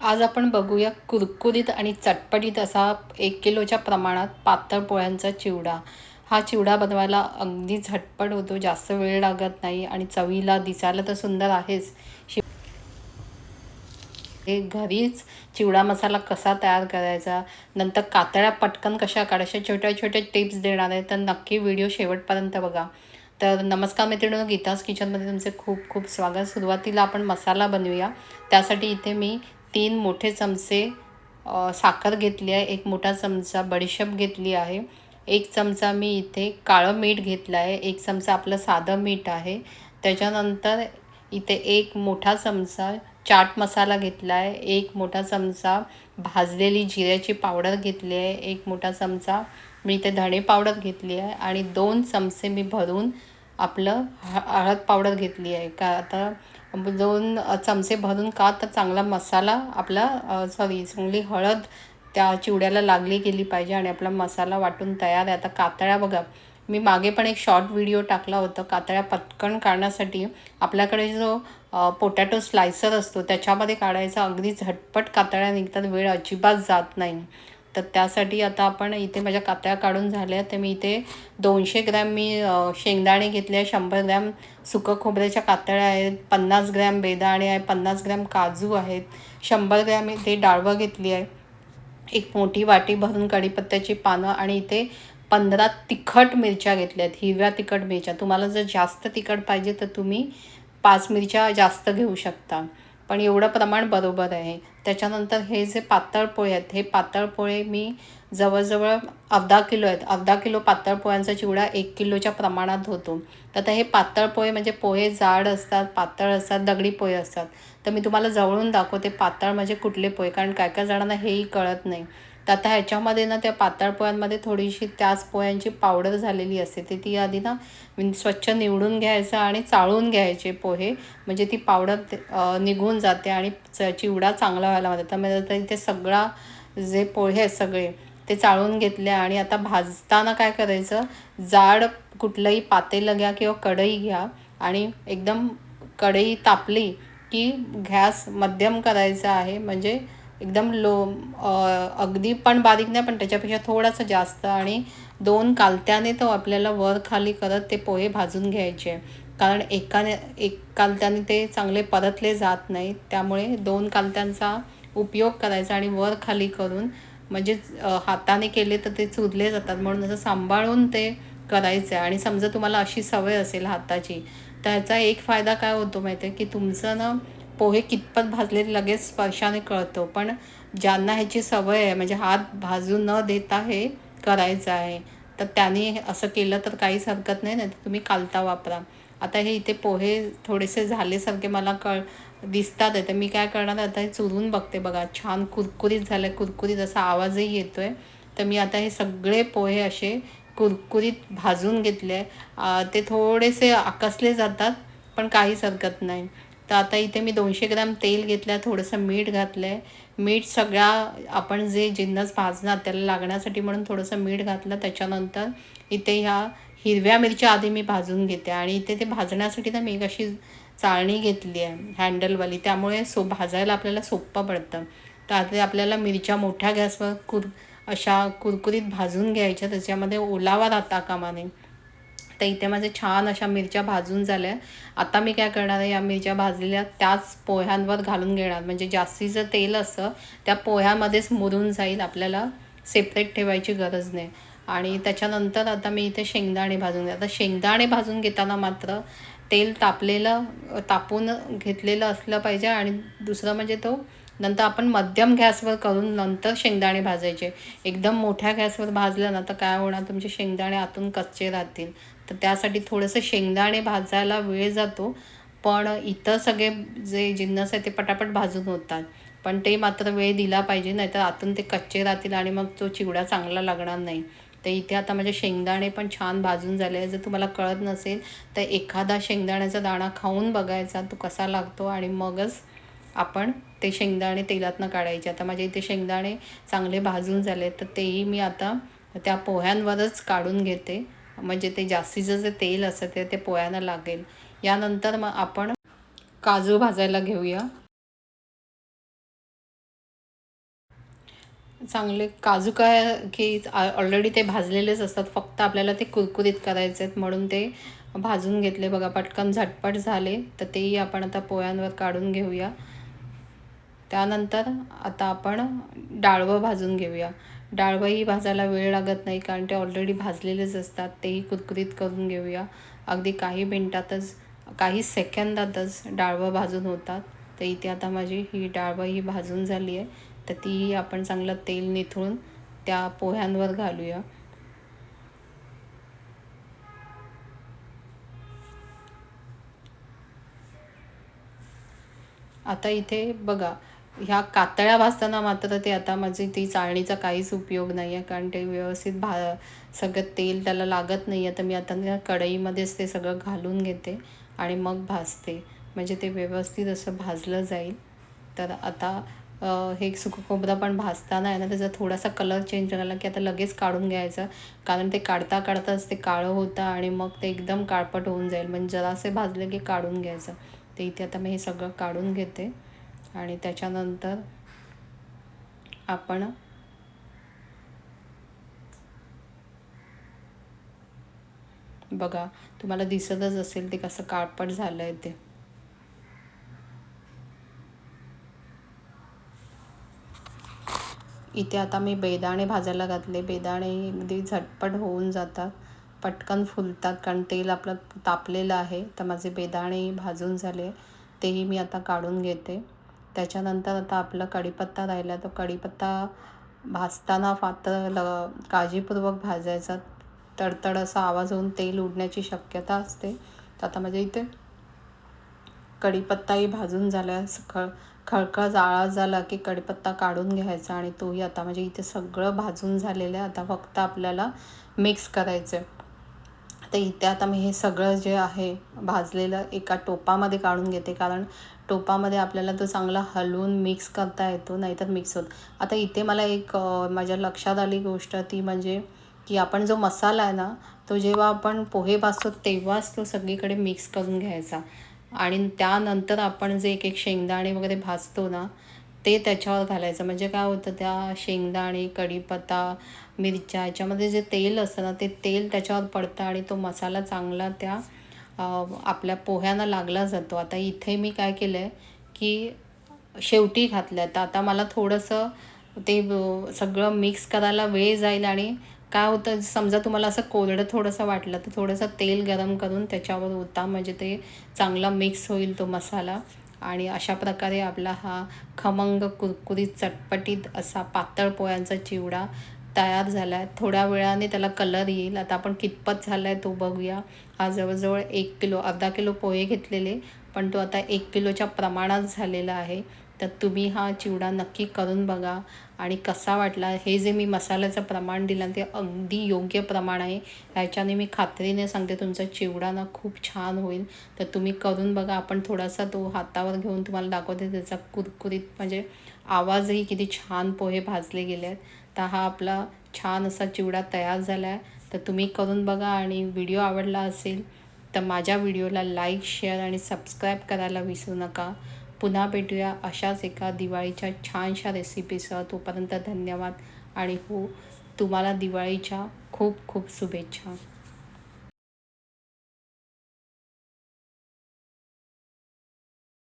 आज आपण बघूया कुरकुरीत आणि चटपटीत असा एक किलोच्या प्रमाणात पातळ पोळ्यांचा चिवडा. हा चिवडा बनवायला अगदी झटपट होतो जास्त वेळ लागत नाही आणि चवीला दिसायला तर सुंदर आहेच. शि हे घरीच चिवडा मसाला कसा तयार करायचा? नंतर कातळ्या पटकन कशा काढायच्या? छोट्या छोट्या टिप्स देणार आहे तर नक्की व्हिडिओ शेवटपर्यंत बघा. तर नमस्कार मैत्रिणी गीतास किचनमध्ये तुमचे खूप खूप स्वागत. सुरुवातीला आपण मसाला बनवूया. त्यासाठी इथे मी तीन मोठे चमचे साखर घेतली आहे एक मोठा चमचा बडीशेप घेतली आहे एक चमचा मी इथे काळं मीठ घेतलं आहे एक चमचा आपलं साधं मीठ आहे. त्याच्यानंतर इथे एक मोठा चमचा चाट मसाला घेतला आहे एक मोठा चमचा भाजलेली जिऱ्याची पावडर घेतली आहे एक मोठा चमचा मी इथे धणे पावडर घेतली आहे आणि दोन चमचे मी भरून आपलं हळद पावडर घेतली आहे. का आता दोन चमचे भरून का तर चांगला मसाला आपला सॉरी चांगली हळद त्या चिवड्याला लागली गेली पाहिजे आणि आपला मसाला वाटून तयार आहे. आता कातळ्या बघा. मी मागे पण एक शॉर्ट व्हिडिओ टाकला होता. कातळ्या पटकन काढण्यासाठी आपल्याकडे जो पोटॅटो स्लायसर असतो त्याच्यामध्ये काढायचा. अगदी झटपट कातळ्या निघतात. वेळ अजिबात जात नाही. तर त्यासाठी आता आपण इथे माझ्या कातळ्या काढून झाल्या तर मी इथे दोनशे ग्रॅम मी शेंगदाणे घेतले आहे शंभर ग्रॅम सुकं खोबऱ्याच्या कातळ्या आहेत पन्नास ग्रॅम बेदाणे आहे पन्नास ग्रॅम काजू आहेत शंभर ग्रॅम इथे डाळवं घेतली आहे. एक मोठी वाटी भरून कढीपत्त्याची पानं आणि इथे पंधरा तिखट मिरच्या घेतल्या आहेत हिरव्या तिखट मिरच्या. तुम्हाला जर जास्त तिखट पाहिजे तर तुम्ही पाच मिरच्या जास्त घेऊ शकता. पण एवढं प्रमाण बरोबर आहे. त्याच्यानंतर हे जे पातळ पोळे आहेत हे पातळ पोळे मी जवळजवळ अर्धा किलो आहेत. अर्धा किलो पातळ पोळ्यांचा चिवडा एक किलोच्या प्रमाणात होतो. तर आता हे पातळ पोहे म्हणजे पोहे जाड असतात पातळ असतात दगडी पोहे असतात. तर मी तुम्हाला जवळून दाखवते पातळ म्हणजे कुठले पोहे कारण काय काय जणांना हेही कळत नाही. तर आता ह्याच्यामध्ये ना त्या पातळ पोह्यांमध्ये थोडीशी त्याच पोह्यांची पावडर झालेली असते ते ती आधी ना स्वच्छ निवडून घ्यायचं आणि चाळून घ्यायचे पोहे. म्हणजे ती पावडर निघून जाते आणि चिवडा चांगला व्हायला मदत त्यामुळे इथे सगळा जे पोहे आहेत सगळे ते चाळून घेतले आणि आता भाजताना काय करायचं? जाड कुठलंही पातेलं घ्या किंवा कढई घ्या आणि एकदम कढई तापली की गॅस मध्यम करायचा आहे. म्हणजे एकदम लो अगदी पण बारीक नाही पण त्याच्यापेक्षा थोडासा जास्त. आणि दोन कालत्याने तो आपल्याला वर खाली करत ते पोहे भाजून घ्यायचे. कारण एकाने एक कालत्याने ते चांगले परतले जात नाहीत त्यामुळे दोन कालत्यांचा उपयोग करायचा आणि वर खाली करून म्हणजे हाताने केले तर ते चुरले जातात. म्हणून असं सांभाळून ते करायचं आहे. आणि समजा तुम्हाला अशी सवय असेल हाताची तर एक फायदा काय होतो माहिती आहे की तुमचं ना पोहे कितपत भाजले लगेच स्पर्शाने कळतो. पण ज्यांना ह्याची सवय आहे म्हणजे हात भाजू न देता हे करायचं आहे तर त्याने असं केलं तर काहीच हरकत नाही ना तर तुम्ही कालता वापरा. आता हे इथे पोहे थोडेसे झालेसारखे मला कळ दिसतात आहे. तर मी काय करणार आता हे चुरून बघते बघा. छान कुरकुरीत झालं कुरकुरीत असा आवाजही येतो आहे तर मी आता हे सगळे पोहे असे कुरकुरीत भाजून घेतले. ते थोडेसे आकसले जातात पण काहीच हरकत नाही. तर आता इथे मी दोनशे ग्रॅम तेल घेतलं आहे थोडंसं मीठ घातलं आहे मीठ सगळ्या आपण जे जिन्नस भाजणार त्याला लागण्यासाठी म्हणून थोडंसं मीठ घातलं. त्याच्यानंतर इथे ह्या हिरव्या मिरच्या आधी मी भाजून घेते आणि इथे ते भाजण्यासाठी तर मी एक अशी चाळणी घेतली आहे हँडलवाली त्यामुळे सो भाजायला आपल्याला सोपं पडतं. तर आता आपल्याला मिरच्या मोठ्या गॅसवर कुर अशा कुरकुरीत भाजून घ्यायच्या त्याच्यामध्ये ओलावा राहता कामाने तर इथे माझे छान अशा मिरच्या भाजून झाल्या. आता मी काय करणार आहे या मिरच्या भाजलेल्या त्याच पोह्यांवर घालून घेणार. म्हणजे जास्तीचं तेल असतं त्या पोह्यामध्येच मुरून जाईल आपल्याला सेपरेट ठेवायची गरज नाही. आणि त्याच्यानंतर आता मी इथे शेंगदाणे भाजून घे आता शेंगदाणे भाजून घेताना मात्र तेल तापलेलं तापून घेतलेलं असलं पाहिजे आणि दुसरं म्हणजे तो नंतर आपण मध्यम गॅसवर करून नंतर शेंगदाणे भाजायचे. एकदम मोठ्या गॅसवर भाजलं ना तर काय होणार तुमचे शेंगदाणे आतून कच्चे राहतील. तर त्यासाठी थोडंसं शेंगदाणे भाजायला वेळ जातो. पण इतर सगळे जे जिन्नस आहे ते पटापट भाजून होतात. पण ते मात्र वेळ दिला पाहिजे नाही तर आतून ते कच्चे राहतील आणि मग तो चिवडा चांगला लागणार नाही. तर इथे आता माझे शेंगदाणे पण छान भाजून झाले जर तुम्हाला कळत नसेल तर एखादा शेंगदाण्याचा दाणा खाऊन बघायचा तो कसा लागतो आणि मगच आपण ते शेंगदाणे तेलातनं काढायचे. आता माझे इथे शेंगदाणे चांगले भाजून झाले तर तेही मी आता त्या पोह्यांवरच काढून घेते. म्हणजे ते जास्तीचं जे तेल असतं ते ते पोह्यांना लागेल. यानंतर मग आपण काजू भाजायला घेऊया. चांगले काजू काय की ऑलरेडी ते भाजलेलेच असतात. फक्त आपल्याला ते कुरकुरीत करायचे आहेत. म्हणून ते भाजून घेतले. बघा पटकन झटपट झाले. तर तेही आपण आता पोळ्यांवर काढून घेऊया. त्यानंतर आता आपण डाळवं भाजून घेऊया. डाळवंही भाजायला वेळ लागत नाही कारण ते ऑलरेडी भाजलेलेच असतात. तेही कुरकुरीत करून घेऊया. अगदी काही मिनटातच काही सेकंदातच डाळवं भाजून होतात. तर इथे आता माझी ही डाळवं ही भाजून झाली आहे. तर तीही आपण चांगलं तेल निथळून त्या पोह्यांवर घालूया. आता इथे बघा ह्या कातळ्या भाजताना मात्र ते आता माझी ती चाळणीचा काहीच उपयोग नाही आहे. कारण ते व्यवस्थित भा सगळं तेल त्याला लागत नाही आहे. तर मी आता त्या कढईमध्येच ते सगळं घालून घेते आणि मग भाजते. म्हणजे ते व्यवस्थित असं भाजलं जाईल. तर आता हे सुकं पण भाजताना आहे ना त्याचा थोडासा कलर चेंज झाला की आता लगेच काढून घ्यायचं. कारण ते काढता काढताच ते काळं होतं आणि मग ते एकदम काळपट होऊन जाईल. म्हणजे जरासे भाजले की काढून घ्यायचं. ते इथे आता मी हे सगळं काढून घेते. आणि त्याच्यानंतर आपण बघा तुम्हाला दिसतच असेल ते कसं काळपट झालं आहे ते. इथे आता मी बेदाणे भाजायला घातले. बेदाणे अगदी झटपट होऊन जातात. पटकन फुलतात कारण तेल आपलं तापलेलं आहे. तर माझे बेदाणे भाजून झाले. तेही मी आता काढून घेते. त्याच्यानंतर आता आपला कढीपत्ता राहिला तो कढीपत्ता भाजताना फातर ल काळजीपूर्वक भाजायचा. तडतड असा आवाज होऊन तेल उडण्याची शक्यता असते. तर आता माझ्या इथे कढीपत्ताही भाजून झाला. खळ खळखळ जाळा झाला की कढीपत्ता काढून घ्यायचा आणि तोही आता म्हणजे इथे सगळं भाजून झालेलं आहे. आता फक्त आपल्याला मिक्स करायचं आहे तर इथे आता मी हे सगळं जे आहे भाजलेलं एका टोपामध्ये काढून घेते. कारण टोपामध्ये आपल्याला तो चांगला हलवून मिक्स करता येतो नाहीतर मिक्स होत. आता इथे मला एक माझ्या लक्षात आली गोष्ट ती म्हणजे की आपण जो मसाला आहे ना तो जेव्हा आपण पोहे भाजतो तेव्हाच तो सगळीकडे मिक्स करून घ्यायचा. आणि त्यानंतर आपण जे एक एक शेंगदाणे वगैरे भाजतो ना ते त्याच्यावर घालायचं. म्हणजे काय होतं त्या शेंगदाणे कढीपत्ता मिरच्या याच्यामध्ये जे तेल असतं ना ते तेल त्याच्यावर पडतं आणि तो मसाला चांगला त्या आपल्या पोह्यांना लागला जातो. आता इथे मी काय केलं आहे की शेवटी घातलं आहे तर आता मला थोडंसं ते सगळं मिक्स करायला वेळ जाईल आणि काय होतं समजा तुम्हाला असं कोरडं थोडंसं वाटलं तर थोडंसं तेल गरम करून त्याच्यावर होता म्हणजे ते चांगला मिक्स होईल तो मसाला. आणि अशा प्रकारे आपला हा खमंग कुरकुरीत चटपटीत असा पातळ पोळ्यांचा चिवडा तयार झाला आहे थोड्या वेळाने त्याला कलर येईल. आता आपण कितपत झाला आहे तो बघूया. हा जवळजवळ एक किलो अर्धा किलो पोहे घेतलेले पण तो आता एक किलोच्या प्रमाणात झालेला आहे. तर तुम्ही हा चिवडा नक्की करून बघा. आणि कसा वाटला? हे जे मी मसाल्याचं प्रमाण दिलं ते अगदी योग्य प्रमाण आहे. ह्याच्याने मी खात्रीने सांगते तुमचा चिवडा ना खूप छान होईल. तर तुम्ही करून बघा. आपण थोडासा तो हातावर घेऊन तुम्हाला दाखवते. त्याचा कुरकुरीत म्हणजे आवाजही किती छान पोहे भाजले गेले आहेत तर हा आपला छान असा चिवडा तयार झाला आहे तर तुम्ही करून बघा. आणि व्हिडिओ आवडला असेल तर माझ्या व्हिडिओला लाईक शेअर आणि सबस्क्राईब करायला विसरू नका. पुन्हा भेटूया अशाच एका दिवाळीच्या छानशा रेसिपीसह तोपर्यंत धन्यवाद. आणि हो तुम्हाला दिवाळीच्या खूप खूप शुभेच्छा.